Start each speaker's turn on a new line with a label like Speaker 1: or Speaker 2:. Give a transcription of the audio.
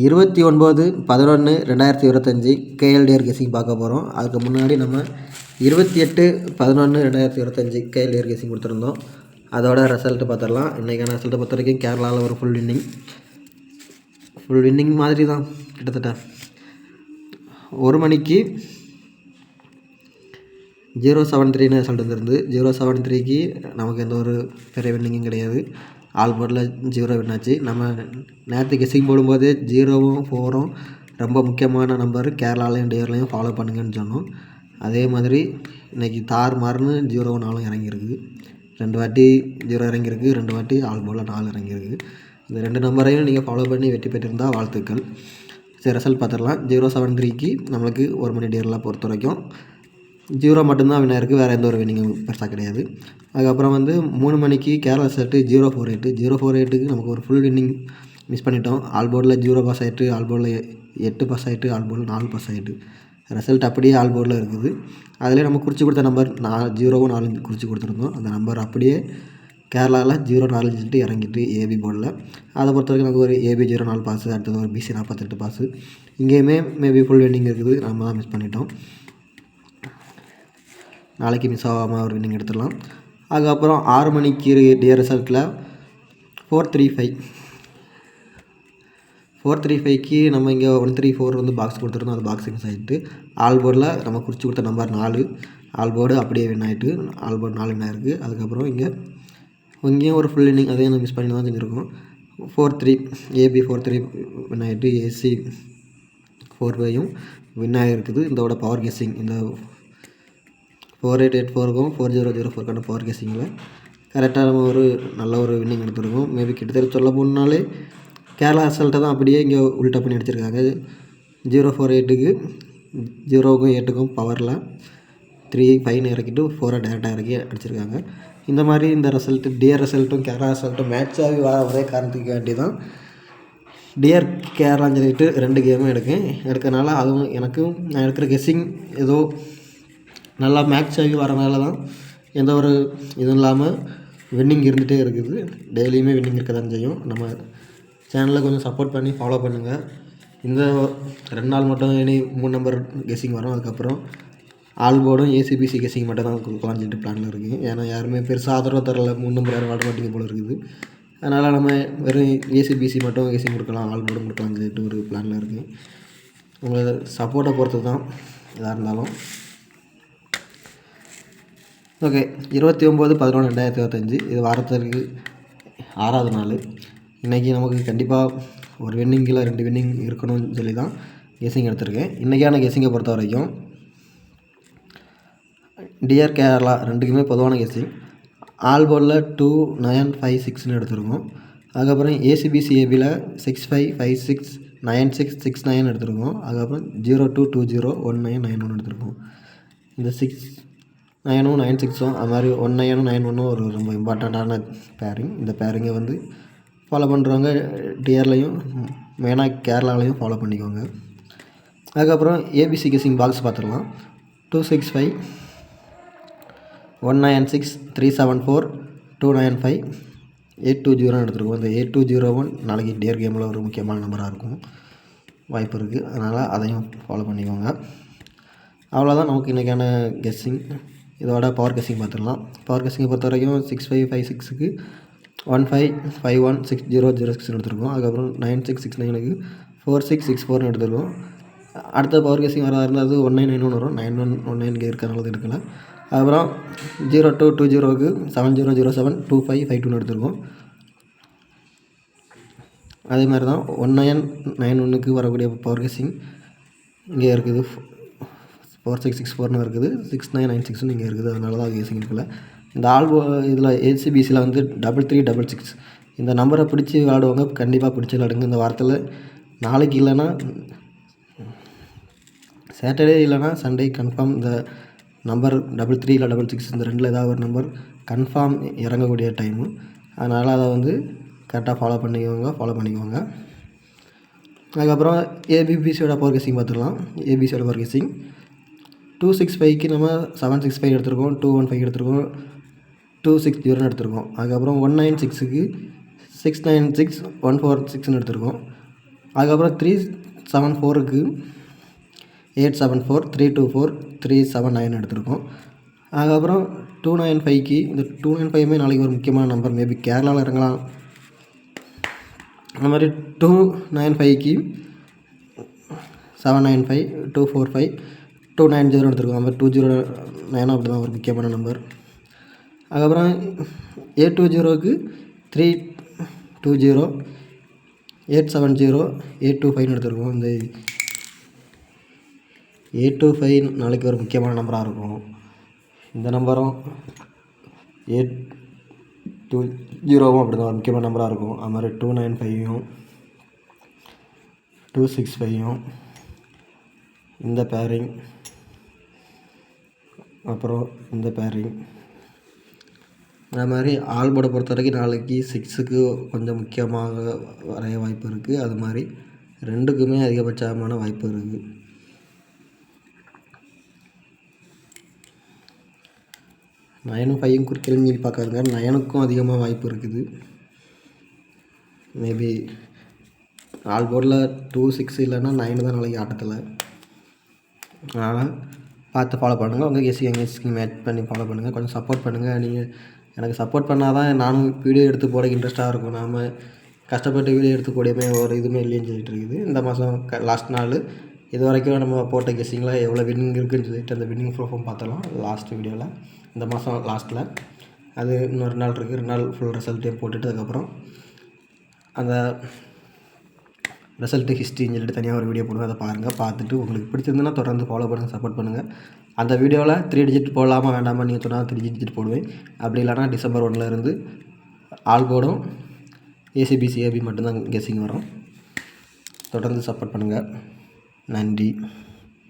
Speaker 1: இருபத்தி ஒன்பது பதினொன்று ரெண்டாயிரத்தி இருபத்தஞ்சி கேஎல்டிஆர் கெஸிங் பார்க்க போகிறோம் அதுக்கு முன்னாடி நம்ம இருபத்தி எட்டு பதினொன்று ரெண்டாயிரத்தி இருபத்தஞ்சி கேஎல்டிஆர் கெஸிங் கொடுத்துருந்தோம். அதோட ரிசல்ட்டு பார்த்துடலாம். இன்றைக்கான ரிசல்ட்டை பொறுத்த வரைக்கும் கேரளாவில் ஒரு ஃபுல் வின்னிங் ஃபுல் வின்னிங் மாதிரி தான் கிட்டத்தட்ட. ஒரு மணிக்கு ஜீரோ செவன் த்ரீன்னு ரிசல்ட் வந்துருந்து ஜீரோ செவன் த்ரீக்கு நமக்கு எந்த ஒரு பெரிய வின்னிங்கும் கிடையாது. ஆல் போர்டில் ஜீரோ வின் நம்ம நேற்று கெஸிங் போடும்போது ஜீரோவும் ஃபோரும் ரொம்ப முக்கியமான நம்பர் கேரளாலையும் டியர்லையும் ஃபாலோ பண்ணுங்கன்னு சொன்னோம். அதே மாதிரி இன்றைக்கி தார் மாறுன்னு ஜீரோ நாலும் இறங்கியிருக்கு. ரெண்டு வாட்டி ஜீரோ இறங்கியிருக்கு ரெண்டு வாட்டி ஆல் போர்டில் நாலு இறங்கியிருக்கு. இந்த ரெண்டு நம்பரையும் நீங்கள் ஃபாலோ பண்ணி வெற்றி பெற்றிருந்தால் வாழ்த்துக்கள். சரி ரிசல்ட் பார்த்துடலாம். ஜீரோ செவன் த்ரீக்கு நம்மளுக்கு ஒரு மணி டியரில் பொறுத்த வரைக்கும் ஜீரோ மட்டும்தான் வின் இருக்குது வேறு எந்த ஒரு வின்னிங்கும் பெருசாக கிடையாது. அதுக்கப்புறம் வந்து மூணு மணிக்கு Kerala set zero four eight zero four எயிட்டுக்கு நமக்கு ஒரு ஃபுல் வின்னிங் மிஸ் பண்ணிட்டோம். ஆல் போர்டில் ஜீரோ பாஸ் ஆகிட்டு ஆல் போர்டில் எட்டு பாஸ் ஆகிட்டு ஆல் போர்டில் நாலு பாஸ் ஆகிட்டு ரிசல்ட் அப்படியே ஆல் போர்டில் இருக்குது. அதிலே நம்ம குறித்து கொடுத்த நம்பர் நான் ஜீரோவும் நாலு குறித்து கொடுத்துருந்தோம். அந்த நம்பர் அப்படியே கேரளாவில் ஜீரோ நாலு சொல்லிட்டு இறங்கிட்டு ஏபி போர்டில் அதை பொறுத்த வரைக்கும் நமக்கு ஒரு ஏபி ஜீரோ நாலு பாஸு அடுத்தது ஒரு பிசி நாற்பத்தெட்டு பாஸு இங்கேயுமே மேபி ஃபுல் வின்னிங் இருக்குது. நம்ம தான் மிஸ் பண்ணிட்டோம். நாளைக்கு மிஸ் ஆகாமல் ஒரு வின்னிங் எடுத்துடலாம். அதுக்கப்புறம் ஆறு மணிக்கு dear ரிசல்ட்டில் four three five four three ஃபைவ்க்கு நம்ம இங்கே ஒன் த்ரீ ஃபோர் வந்து பாக்ஸ் கொடுத்துருந்தோம். அது பாக்ஸ் மிஸ் ஆகிட்டு ஆல் போர்டில் நம்ம குறித்து கொடுத்த நம்பர் நாலு. ஆல் போர்டு அப்படியே வின் ஆகிட்டு ஆல் போர்டு நாலு வின் ஆயிருக்கு. அதுக்கப்புறம் இங்கே இங்கேயும் ஒரு ஃபுல் இன்னிங் அதையும் மிஸ் பண்ணி தான் செஞ்சுருக்கோம். Four three AB four three win ஆகிட்டு ஏசி ஃபோர் ஃபைவும் வின் ஆகிருக்குது இதோட பவர் கெஸ்ஸிங் இந்த ஃபோர் எயிட் எயிட் ஃபோருக்கும் ஃபோர் ஜீரோ ஜீரோ ஃபோருக்கான பவர் கேசிங்கில் கரெக்டாக நம்ம ஒரு நல்ல ஒரு வின்னிங் எடுத்துருக்கோம். மேபி கிட்டத்தட்ட சொல்ல போனாலே கேரளா ரிசல்ட்டை தான் அப்படியே இங்கே உல்ட்டா பண்ணி அடிச்சிருக்காங்க ஜீரோ ஃபோர் எயிட்டுக்கு ஜீரோவுக்கும் எட்டுக்கும் பவரில் த்ரீ ஃபைவ்னு இறக்கிட்டு ஃபோரை டேரெக்டாக இறக்கி அடிச்சிருக்காங்க. இந்த மாதிரி இந்த ரிசல்ட்டு டிஆர் ரிசல்ட்டும் கேரளா ரிசல்ட்டும் மேட்ச் ஆகி வர ஒரே காரணத்துக்கு வேண்டி தான் டிஆர் கேரளான்னு சொல்லிட்டு ரெண்டு கேமும் எடுக்கேன் எடுக்கிறனால அதுவும் எனக்கும் நான் எடுக்கிற கெஸ்ஸிங் ஏதோ நல்லா மேட்ச் ஆகி வரனால தான் எந்த ஒரு இதுவும் இல்லாமல் வின்னிங் இருந்துகிட்டே இருக்குது. டெய்லியுமே வின்னிங் இருக்க தான் செய்யும். நம்ம சேனலில் கொஞ்சம் சப்போர்ட் பண்ணி ஃபாலோ பண்ணுங்கள் இந்த ரெண்டு நாள் மட்டும் இனி மூணு நம்பர் கெஸ்ஸிங் வரும். அதுக்கப்புறம் ஆல் போர்டும் ஏசிபிசி கெஸ்ஸிங் மட்டும் தான் கொடுக்கலாம்னு சொல்லிட்டு பிளானில் இருக்குது ஏன்னா யாருமே பெருசாக ஆதரவு தரல. மூணு நம்பர் யாரும் வாட மாட்டேங்க போல இருக்குது. அதனால் நம்ம வெறும் ஏசிபிசி மட்டும் கெஸ்ஸிங் கொடுக்கலாம். ஆல் போர்டும் கொடுக்கலாம்னு சொல்லிட்டு ஒரு பிளானில் இருக்குது உங்களை சப்போர்ட்டை பொறுத்து தான் எதாக இருந்தாலும். ஓகே இருபத்தி ஒம்பது பதினொன்று ரெண்டாயிரத்தி இருபத்தஞ்சி இது வாரத்திற்கு ஆறாவது நாள். இன்றைக்கி நமக்கு கண்டிப்பாக ஒரு வின்னிங்கில் ரெண்டு வின்னிங் இருக்கணும்னு சொல்லி தான் கெஸிங் எடுத்திருக்கேன். இன்றைக்கான கெஸிங்கை பொறுத்த வரைக்கும் டிஆர் கேரளா ரெண்டுக்குமே பொதுவான guessing all two nine five சிக்ஸ்னு எடுத்திருக்கோம். அதுக்கப்புறம் ஏசிபிசிஏபியில் six five five six nine six six nine எடுத்திருக்கோம். அதுக்கப்புறம் zero two two zero one nine nine one எடுத்திருக்கோம். இந்த சிக்ஸ் நயனும் நயன் சிக்ஸும் அது மாதிரி ஒன் நயனும் நயன் ஒன்றும் ஒரு ரொம்ப இம்பார்ட்டண்ட்டான பேரிங் இந்த பேரிங்கை வந்து ஃபாலோ பண்ணுறவங்க டிஆர்லையும் மெயினாக கேரளாலையும் ஃபாலோ பண்ணிக்கோங்க. அதுக்கப்புறம் ஏபிசி கெஸிங் பாக்ஸ் பார்த்துடலாம். Two six five one nine six three seven four two nine five eight two ஜீரோன்னு எடுத்துருக்கோம். இந்த எயிட் டூ ஜீரோ ஒன் நாளைக்கு டியர் கேமில் ஒரு முக்கியமான நம்பராக இருக்கும். வாய்ப்பு இருக்குது அதனால் அதையும் ஃபாலோ பண்ணிக்கோங்க. அவ்வளோதான் நமக்கு இன்றைக்கான கெஸ்ஸிங் இதோட பவர் கசிங் பார்த்துடலாம். பவர் கசிங்கை பொறுத்த வரைக்கும் சிக்ஸ் ஃபைவ் ஃபைவ் சிக்ஸுக்கு one five five one six zero zero சிக்ஸ்னு எடுத்துருக்கோம். அதுக்கப்புறம் நைன் சிக்ஸ் சிக்ஸ் நைனுக்கு ஃபோர் சிக்ஸ் சிக்ஸ் ஃபோர்னு எடுத்துருக்கோம். அடுத்த பவர் கேசிங் வரதா இருந்தால் அது ஒன் நைன் நைன் ஒன்று வரும். நைன் ஒன் ஒன் நைன் இருக்கிறனால எடுக்கல. அதுக்கப்புறம் ஜீரோ டூ டூ ஜீரோவுக்கு seven zero zero seven two five five டூன்னு எடுத்துருக்கோம். அதே மாதிரி தான் ஒன் நைன் நைன் ஒன்றுக்கு வரக்கூடிய பவர் கேசிங் இங்கே இருக்குது. ஃபோர் சிக்ஸ் சிக்ஸ் ஃபோர்னு இருக்குது. சிக்ஸ் நைன் நைன் சிக்ஸ்னு இங்கே இருக்குது. அதனால தான் கேசிங் இருக்குல்ல. இந்த ஆல்போ இதில் ஏசிபிசியில் வந்து டபுள் த்ரீ டபுள் சிக்ஸ் இந்த நம்பரை பிடிச்சி விளாடுவாங்க கண்டிப்பாக பிடிச்சி விளாடுங்க இந்த வாரத்தில். நாளைக்கு இல்லைன்னா சாட்டர்டே இல்லைனா சண்டே கன்ஃபார்ம் இந்த நம்பர் டபுள் த்ரீ இல்லை டபுள் சிக்ஸ் இந்த ரெண்டில் ஏதாவது ஒரு நம்பர் கன்ஃபார்ம் இறங்கக்கூடிய டைமு அதனால் அதை வந்து கரெக்டாக ஃபாலோ பண்ணிக்கோங்க ஃபாலோ பண்ணிக்கோங்க. அதுக்கப்புறம் ஏபிபிசியோட பவர் கேசிங் பார்த்துடலாம். ஏபிசியோட பவர் கேசிங் டூ சிக்ஸ் ஃபைவ்க்கு நம்ம செவன் சிக்ஸ் ஃபைவ் எடுத்திருக்கோம் டூ ஒன் ஃபைவ் எடுத்திருக்கோம் டூ சிக்ஸ் ஜீரோன்னு எடுத்திருக்கோம். அதுக்கப்புறம் ஒன் நைன் சிக்ஸுக்கு six nine six one four சிக்ஸ்னு எடுத்திருக்கோம். அதுக்கப்புறம் த்ரீ செவன் ஃபோருக்கு eight seven four three two four three seven nine எடுத்திருக்கோம். அதுக்கப்புறம் டூ நைன் ஃபைவ்க்கு இந்த டூ நைன் ஃபைவ்மே நாளைக்கு ஒரு முக்கியமான நம்பர் மேபி கேரளாவில் இறங்கலாம். அந்த மாதிரி டூ நைன் ஃபைவ்க்கு seven nine five two four five two nine zero எடுத்துருக்கோம் அந்த மாதிரி டூ ஜீரோ நைனும் அப்படி தான் ஒரு முக்கியமான நம்பர் அதுக்கப்புறம் ஏ டூ ஜீரோவுக்கு three two zero eight seven zero eight two ஃபைவ்னு எடுத்துருக்கோம். இந்த எயிட் டூ ஃபைவ் நாளைக்கு ஒரு முக்கியமான நம்பராக இருக்கும். இந்த நம்பரும் எயிட் டூ ஜீரோவும் அப்படி தான் ஒரு முக்கியமான நம்பராக இருக்கும். அது மாதிரி டூ நைன் ஃபைவையும் டூ சிக்ஸ் ஃபைவும் இந்த பேரிங் அப்புறம் இந்த பேரிங் அது மாதிரி ஆல்போட பொறுத்த வரைக்கும் நாளைக்கு சிக்ஸுக்கு கொஞ்சம் முக்கியமாக வரைய வாய்ப்பு இருக்குது அது மாதிரி ரெண்டுக்குமே அதிகபட்சமான வாய்ப்பு இருக்குது நயனும் ஃபைவும் குறிக்கிறேன்னு சொல்லி பார்க்காதுங்க. நயனுக்கும் அதிகமாக வாய்ப்பு இருக்குது. மேபி ஆல் போர்டில் டூ சிக்ஸ் இல்லைன்னா நைனு தான் நாளைக்கு ஆட்டத்தில். அதனால் பார்த்து ஃபாலோ பண்ணுங்கள் உங்கள் கெஸ்ஸிங் எங்கள் கெஸ்ஸிங் மேட்ச் பண்ணி ஃபாலோ பண்ணுங்கள் கொஞ்சம் சப்போர்ட் பண்ணுங்கள் நீங்கள் எனக்கு சப்போர்ட் பண்ணால் தான் நானும் வீடியோ எடுத்து போட இன்ட்ரெஸ்ட்டாக இருக்கும். நாம் கஷ்டப்பட்டு வீடியோ எடுத்து ஒரு இதுவுமே இல்லைன்னு சொல்லிட்டு இருக்குது. இந்த மாதம் க லாஸ்ட் நாள். இது வரைக்கும் நம்ம போட்ட கெஸ்ஸிங்கில் எவ்வளோ வின்னிங் இருக்குதுன்னு சொல்லிட்டு அந்த வின்னிங் ப்ரூஃபும் பார்த்தலாம் லாஸ்ட் வீடியோவில் இந்த மாதம் லாஸ்ட்டில் அது இன்னொரு நாள் இருக்குது ரெண்டு நாள் ஃபுல் ரிசல்ட்டையும் போட்டுட்டு அதுக்கப்புறம் அந்த ரிசல்ட்டு ஹிஸ்ட்ரின்னு சொல்லிட்டு தனியாக ஒரு வீடியோ போடுவேன் அதை பாருங்கள் பார்த்துட்டு உங்களுக்கு பிடிச்சிருந்துன்னா தொடர்ந்து ஃபாலோ பண்ணுங்கள் சப்போர்ட் பண்ணுங்கள் அந்த வீடியோவில் த்ரீ டிஜிட் போடலாமா வேண்டாமா நீங்கள் சொன்னால் த்ரீ டிஜிட் போடுவேன். அப்படி இல்லைனா டிசம்பர் ஒன்றில் இருந்து ஆல் போர்டும் ஏசிபிசி ஏபி மட்டும்தான் கெஸிங் வரும். தொடர்ந்து சப்போர்ட் பண்ணுங்கள் நன்றி.